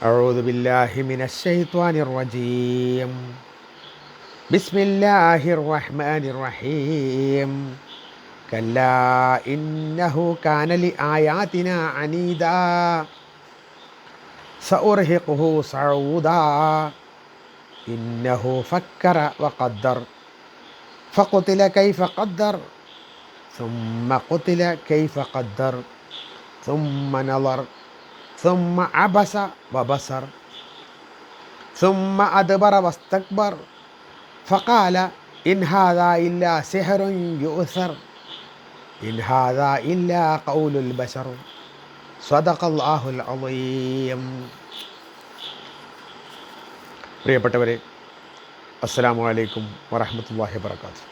أعوذ بالله من الشيطان الرجيم. بسم الله الرحمن الرحيم. كلا إنه كان لآياتنا عنيدا. سأرهقه صعودا. إنه فكر وقدر. فقتل كيف قدر. ثم قتل كيف قدر. ثم نظر. സുമ്മ അബസ വബസർ സുമ്മ അദ്ബറ വസ്തക്ബർ ഫഖാല ഇൻഹാദ ഇല്ല സിഹറുൻ യുസർ ഇൻഹാദ ഇല്ല ഖൗലുൽ ബശർ സദഖല്ലാഹുൽ അളീം പ്രിയപ്പെട്ടവരെ അസ്സലാമു അലൈക്കും വറഹമത്തല്ലാഹി വബർക്കാത്തു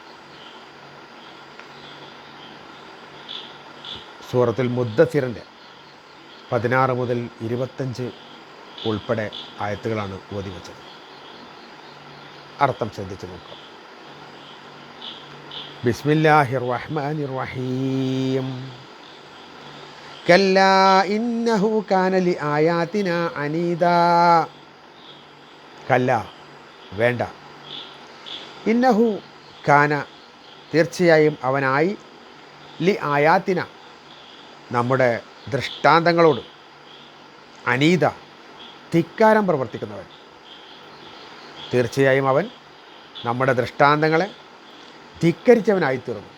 സൂറത്തുൽ മുദ്ദസിറിന്റെ പതിനാറ് മുതൽ ഇരുപത്തഞ്ച് ഉൾപ്പെടെ ആയത്തുകളാണ് ഓതി വെച്ചത്. അർത്ഥം ശ്രദ്ധിച്ചു നോക്കാം ബിസ്മില്ലാഹിർ റഹ്മാനിർ റഹീം കല്ലാ ഇന്നഹു കാന ആയാത്തിന അനീത കല്ല വേണ്ട. ഇന്നഹു കാന തീർച്ചയായും അവനായി ലി ആയാത്തിന നമ്മുടെ ദൃഷ്ടാന്തങ്ങളോട് അനീത ധിക്കാരം പ്രവർത്തിക്കുന്നവൻ. തീർച്ചയായും അവൻ നമ്മുടെ ദൃഷ്ടാന്തങ്ങളെ ധിക്കരിച്ചവനായിത്തീർന്നു.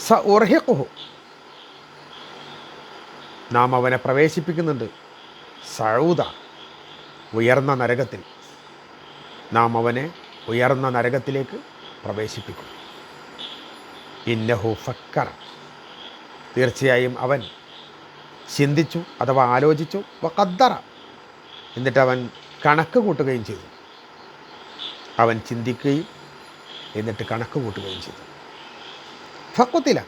സ ഉർഹിഖുഹു. നാം അവനെ പ്രവേശിപ്പിക്കുന്നുണ്ട്. സഴൂത ഉയർന്ന നരകത്തിൽ. നാം അവനെ ഉയർന്ന നരകത്തിലേക്ക് പ്രവേശിപ്പിക്കും. ഇന്നഹു ഫക്കർ. തീർച്ചയായും അവൻ ചിന്തിച്ചു അഥവാ ആലോചിച്ചു വക്കദ്ദറ എന്നിട്ട് അവൻ കണക്ക് കൂട്ടുകയും ചെയ്തു. അവൻ ചിന്തിക്കുകയും എന്നിട്ട് കണക്ക് കൂട്ടുകയും ചെയ്തു. ഫക്കുത്തില.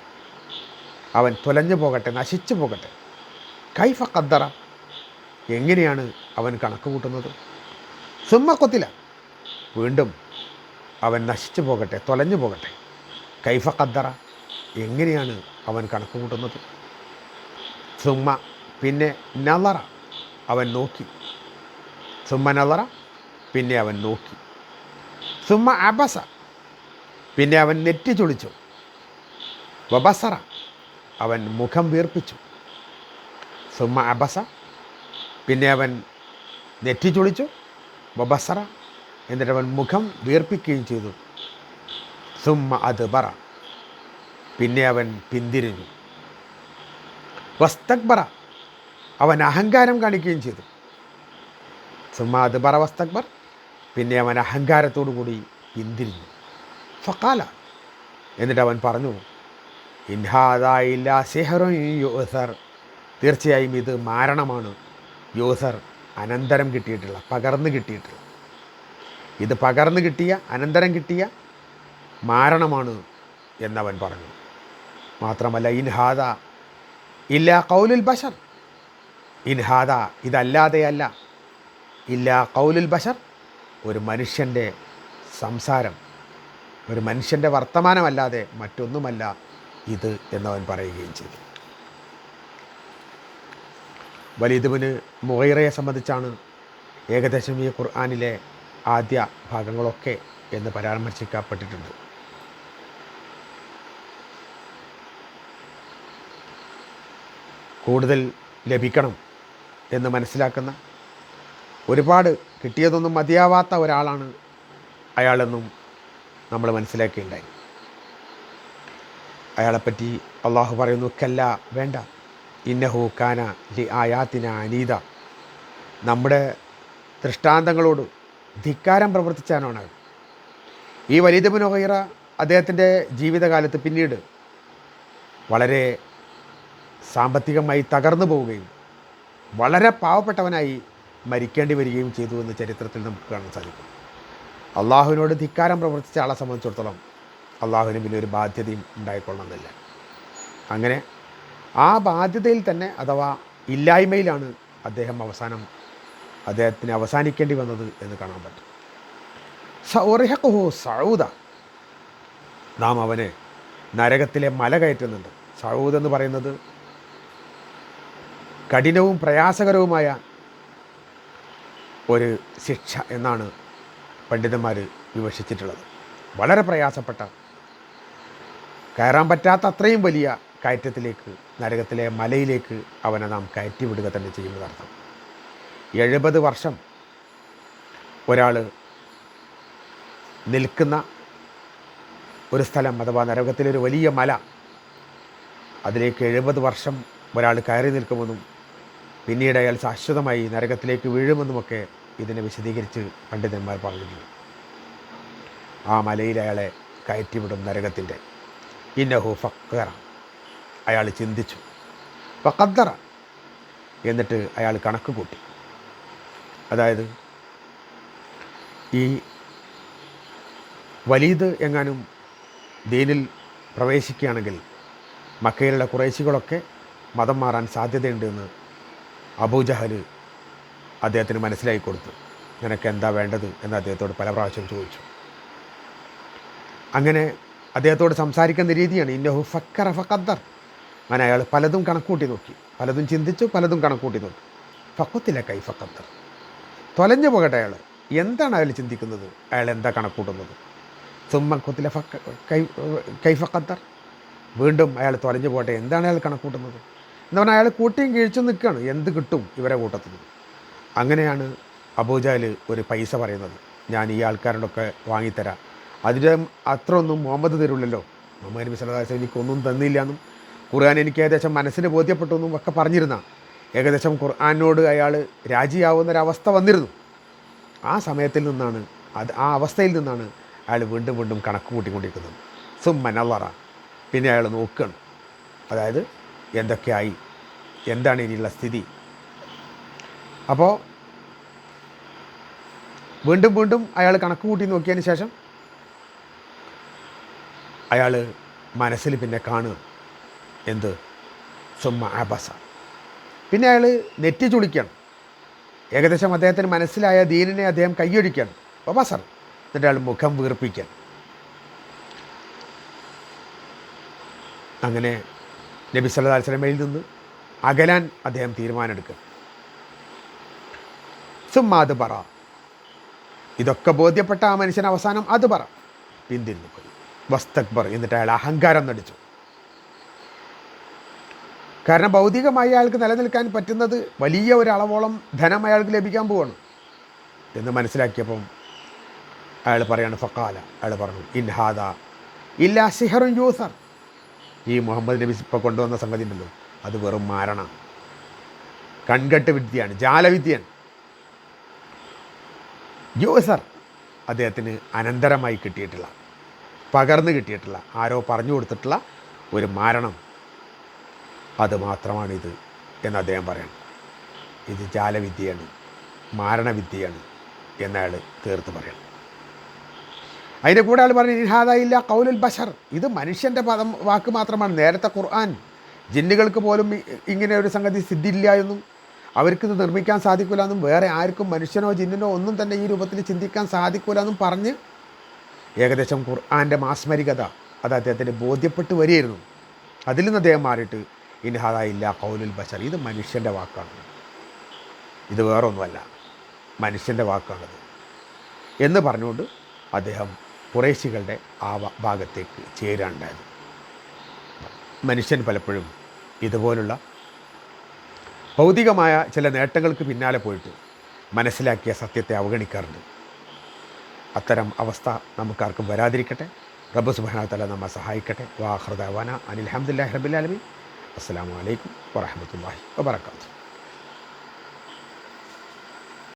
അവൻ തുലഞ്ഞു പോകട്ടെ നശിച്ചു പോകട്ടെ. കൈ ഫക്കദ്ദറ എങ്ങനെയാണ് അവൻ കണക്ക് കൂട്ടുന്നത്? സുമ്മക്കൊത്തില. വീണ്ടും അവൻ നശിച്ചു പോകട്ടെ തൊലഞ്ഞു പോകട്ടെ. കൈഫ കദ്ദറ എങ്ങനെയാണ് അവൻ കണക്ക് കൂട്ടുന്നത് സുമ്മ പിന്നെ നളറ അവൻ നോക്കി. സുമ്മ നളറ പിന്നെ അവൻ നോക്കി. സുമ്മ അബസ പിന്നെ അവൻ നെറ്റി ചൊളിച്ചു. വബസറ അവൻ മുഖം വീർപ്പിച്ചു. സുമ്മ അബസ പിന്നെ അവൻ നെറ്റി ചൊളിച്ചു. വബസറ എന്നിട്ട് അവൻ മുഖം വീർപ്പിക്കുകയും ചെയ്തു. സുമ്മ അത് പറ പിന്നെ അവൻ പിന്തിരിഞ്ഞു. വസ്തക്ബറ. അവൻ അഹങ്കാരം കാണിക്കുകയും ചെയ്തു. സുമ്മ അത് പറ വസ്തക്ബർ. പിന്നെ അവൻ അഹങ്കാരത്തോടു കൂടി പിന്തിരിഞ്ഞു. ഫക്കാല എന്നിട്ട് അവൻ പറഞ്ഞു ഇൻഹാദായില്ല സെഹറോ യോസർ തീർച്ചയായും ഇത് മാരണമാണ്. യോസർ അനന്തരം കിട്ടിയിട്ടുള്ള പകർന്നു കിട്ടിയിട്ടുള്ള. ഇത് പകർന്നു കിട്ടിയ അനന്തരം കിട്ടിയ മാരണമാണ് എന്നവൻ പറഞ്ഞു. മാത്രമല്ല ഇൻഹാദ ഇല്ല കൗലുൽ ബഷർ. ഇൻഹാദ ഇതല്ലാതെയല്ല ഇല്ല കൗലുൽ ബഷർ ഒരു മനുഷ്യന്റെ സംസാരം ഒരു മനുഷ്യന്റെ വർത്തമാനമല്ലാതെ മറ്റൊന്നുമല്ല ഇത് എന്നവൻ പറയുകയും ചെയ്തു. വലീദുബിന് മുഹൈറയെ സംബന്ധിച്ചാണ് ഏകദേശം ഈ ഖുർആാനിലെ ആദ്യ ഭാഗങ്ങളൊക്കെ എന്ന് പരാമർശിക്കപ്പെട്ടിട്ടുണ്ട്. കൂടുതൽ ലഭിക്കണം എന്ന് മനസ്സിലാക്കുന്ന ഒരുപാട് കിട്ടിയതൊന്നും മതിയാവാത്ത ഒരാളാണ് അയാളെന്നും നമ്മൾ മനസ്സിലാക്കിയിട്ടുണ്ടായി അയാളെപ്പറ്റി അള്ളാഹു പറയുന്നു കല്ല വേണ്ട. ഇന്നഹു കാന ലി ആയാത്തിന അനീത. നമ്മുടെ ദൃഷ്ടാന്തങ്ങളോട് ധിക്കാരം പ്രവർത്തിച്ചാനാണ് ഈ വലീദ് മനോഹൈറ അദ്ദേഹത്തിന്റെ ജീവിതകാലത്ത് പിന്നീട് വളരെ സാമ്പത്തികമായി തകർന്നു പോവുകയും വളരെ പാവപ്പെട്ടവനായി മരിക്കേണ്ടി വരികയും ചെയ്തു എന്ന് ചരിത്രത്തിൽ നമുക്ക് കാണാൻ സാധിക്കും. അള്ളാഹുവിനോട് ധിക്കാരം പ്രവർത്തിച്ച ആളെ സംബന്ധിച്ചിടത്തോളം അള്ളാഹുവിന് പിന്നെ ഒരു ബാധ്യതയും ഉണ്ടായിക്കൊള്ളണമെന്നില്ല. അങ്ങനെ ആ ബാധ്യതയിൽ തന്നെ അഥവാ ഇല്ലായ്മയിലാണ് അദ്ദേഹം അവസാനം അദ്ദേഹത്തിന് അവസാനിക്കേണ്ടി വന്നത് എന്ന് കാണാൻ പറ്റും. സൗറിഹക്കുഹു സൗദ. നാം അവനെ നരകത്തിലെ മല കയറ്റുന്നുണ്ട്. സൗദ് എന്ന് പറയുന്നത് കഠിനവും പ്രയാസകരവുമായ ഒരു ശിക്ഷ എന്നാണ് പണ്ഡിതന്മാർ വിമർശിച്ചിട്ടുള്ളത് വളരെ പ്രയാസപ്പെട്ട കയറാൻ പറ്റാത്ത അത്രയും വലിയ കയറ്റത്തിലേക്ക് നരകത്തിലെ മലയിലേക്ക് അവനെ നാം കയറ്റിവിടുക തന്നെ ചെയ്യുന്നതർത്ഥം. എഴുപത് വർഷം ഒരാൾ നിൽക്കുന്ന ഒരു സ്ഥലം അഥവാ നരകത്തിലൊരു വലിയ മല അതിലേക്ക് എഴുപത് വർഷം ഒരാൾ കയറി നിൽക്കുമെന്നും പിന്നീട് അയാൾ ശാശ്വതമായി നരകത്തിലേക്ക് വീഴുമെന്നുമൊക്കെ ഇതിനെ വിശദീകരിച്ച് പണ്ഡിതന്മാർ പറഞ്ഞിട്ടുണ്ട് ആ മലയിൽ അയാളെ കയറ്റിവിടും നരകത്തിന്റെ. ഇന്നഹു ഫക്കറ. അയാൾ ചിന്തിച്ചു ഫക്കദ്ദറ എന്നിട്ട് അയാൾ കണക്ക് കൂട്ടി. അതായത് ഈ വലീദ് എങ്ങാനും ദീനിൽ പ്രവേശിക്കുകയാണെങ്കിൽ മക്കയിലുള്ള കുറേശികളൊക്കെ മതം മാറാൻ സാധ്യതയുണ്ടെന്ന് അബൂജഹൽ അദ്ദേഹത്തിന് മനസ്സിലാക്കി കൊടുത്തു. നിനക്ക് എന്താ വേണ്ടത്? എന്ന് അദ്ദേഹത്തോട് പല പ്രാവശ്യം ചോദിച്ചു. അങ്ങനെ അദ്ദേഹത്തോട് സംസാരിക്കുന്ന രീതിയാണ്. ഇന്നഹു ഫക്കറ ഫക്കദ്ദർ അങ്ങനെ അയാൾ പലതും കണക്കൂട്ടി നോക്കി. പലതും ചിന്തിച്ചു പലതും കണക്കൂട്ടി നോക്കി. ഫക്കത്തില്ല കൈ ഫക്കദ്ദർ തൊലഞ്ഞു പോകട്ടെ അയാൾ. എന്താണ് അയാൾ ചിന്തിക്കുന്നത്? അയാൾ എന്താ കണക്കൂട്ടുന്നത്? സുമ്മക്കത്തിലെ ഫക്ക കൈ കൈഫക്കത്തർ വീണ്ടും അയാൾ തൊലഞ്ഞു പോകട്ടെ. എന്താണ് അയാൾ കണക്കൂട്ടുന്നത്? എന്ന് പറഞ്ഞാൽ അയാൾ കൂട്ടിയും കീഴ്ച്ചും നിൽക്കുകയാണ് എന്ത് കിട്ടും ഇവരെ കൂട്ടത്തിൽ അങ്ങനെയാണ് അബൂജാൽ ഒരു പൈസ പറയുന്നത്. ഞാൻ ഈ ആൾക്കാരോടൊക്കെ വാങ്ങിത്തരാം. അതിന്റെ അത്ര ഒന്നും മുഹമ്മദ് തരുള്ളല്ലോ മുഹമ്മദ് നബി സല്ലാസ് എനിക്കൊന്നും തന്നില്ല എന്നും ഖുർആൻ എനിക്ക് ഏകദേശം മനസ്സിന് ബോധ്യപ്പെട്ടു എന്നും ഒക്കെ പറഞ്ഞിരുന്ന ഏകദേശം ഖുർആാനോട് അയാൾ രാജിയാവുന്നൊരവസ്ഥ വന്നിരുന്നു. ആ സമയത്തിൽ നിന്നാണ് അത് ആ അവസ്ഥയിൽ നിന്നാണ് അയാൾ വീണ്ടും വീണ്ടും കണക്ക് കൂട്ടിക്കൊണ്ടിരിക്കുന്നത്. സുമ്മനല്ലറ പിന്നെ അയാൾ നോക്കുകയാണ് അതായത് എന്തൊക്കെയായി? എന്താണ് ഇനിയുള്ള സ്ഥിതി? അപ്പോൾ വീണ്ടും വീണ്ടും അയാൾ കണക്ക് കൂട്ടി നോക്കിയതിന് ശേഷം അയാൾ മനസ്സിൽ പിന്നെ കാണുക. എന്ത്? സുമ്മ അബസ. പിന്നെ അയാൾ നെറ്റി ചുളിക്കണം. ഏകദേശം അദ്ദേഹത്തിന് മനസ്സിലായ ദീനിനെ അദ്ദേഹം കൈയൊഴിക്കണം ബസർ. എന്നിട്ട് അയാൾ മുഖം വീർപ്പിക്കാൻ അങ്ങനെ നബി സല്ലാ വസ്ലമയിൽ നിന്ന് അകലാൻ അദ്ദേഹം തീരുമാനമെടുക്കുക. സുമ്മാത് പറ. ഇതൊക്കെ ബോധ്യപ്പെട്ട ആ മനുഷ്യൻ അവസാനം അത് പറ. പിന്തിരിഞ്ഞു പോയി. വസ്തക്ബർ എന്നിട്ട് അയാൾ അഹങ്കാരം നടിച്ചു. കാരണം ഭൗതികമായി അയാൾക്ക് നിലനിൽക്കാൻ പറ്റുന്നത് വലിയ ഒരു അളവോളം ധനം അയാൾക്ക് ലഭിക്കാൻ പോവാണ്. എന്ന് മനസ്സിലാക്കിയപ്പം അയാൾ പറയാണ് ഫക്കാല അയാൾ പറഞ്ഞു ഇൻഹാദ ഇല്ല സിഹറും യൂസർ. ഈ മുഹമ്മദ് നബി ഇപ്പോൾ കൊണ്ടുവന്ന സംഗതി ഉണ്ടല്ലോ. അത് വെറും മാരണ. കൺകെട്ട് വിദ്യയാണ് ജാലവിദ്യയാണ്. സർ അദ്ദേഹത്തിന് അനന്തരമായി കിട്ടിയിട്ടുള്ള പകർന്നു കിട്ടിയിട്ടുള്ള ആരോ പറഞ്ഞു കൊടുത്തിട്ടുള്ള ഒരു മാരണം. അത് മാത്രമാണിത് എന്ന് അദ്ദേഹം പറയണം. ഇത് ജാലവിദ്യയാണ് മാരണവിദ്യയാണ് എന്നയാൾ തീർത്ത് പറയണം. അതിന്റെ കൂടെ ആൾ പറഞ്ഞു ഇൻഹാദയില്ല കൗലുൽ ബഷർ. ഇത് മനുഷ്യന്റെ പദം വാക്ക് മാത്രമാണ്. നേരത്തെ ഖുർആൻ. ജിന്നുകൾക്ക് പോലും ഇങ്ങനെ ഒരു സംഗതി സിദ്ധിയില്ല എന്നും അവർക്കിത് നിർമ്മിക്കാൻ സാധിക്കില്ല എന്നും വേറെ ആർക്കും മനുഷ്യനോ ജിന്നിനോ ഒന്നും തന്നെ ഈ രൂപത്തിൽ ചിന്തിക്കാൻ സാധിക്കില്ല എന്നും പറഞ്ഞ് ഏകദേശം ഖുർആന്റെ മാസ്മരികത അത് അദ്ദേഹത്തിന് ബോധ്യപ്പെട്ട് വരികയായിരുന്നു. അതിൽ നിന്ന് അദ്ദേഹം മാറിയിട്ട് ഇൻഹാദായില്ല കൗലുൽ ബഷർ. ഇത് മനുഷ്യന്റെ വാക്കാണ് ഇത് വേറൊന്നുമല്ല. മനുഷ്യന്റെ വാക്കാണത്. എന്ന് പറഞ്ഞുകൊണ്ട് അദ്ദേഹം കുറേശികളുടെ ആ ഭാഗത്തേക്ക് ചേരാനുണ്ടായത്. മനുഷ്യൻ പലപ്പോഴും ഇതുപോലുള്ള ഭൗതികമായ ചില നേട്ടങ്ങൾക്ക് പിന്നാലെ പോയിട്ട് മനസ്സിലാക്കിയ സത്യത്തെ അവഗണിക്കാറുണ്ട്. അത്തരം അവസ്ഥ നമുക്കാർക്കും വരാതിരിക്കട്ടെ. റബ്ബ് സുബാനത്തല നമ്മെ സഹായിക്കട്ടെ. വാഹൃദാന അനിൽ അഹമ്മദില്ലാ റബിലാലമി അസ്സാം വലൈക്കും വാഹമത്തല്ലാഹി വാബർക്കാത്തു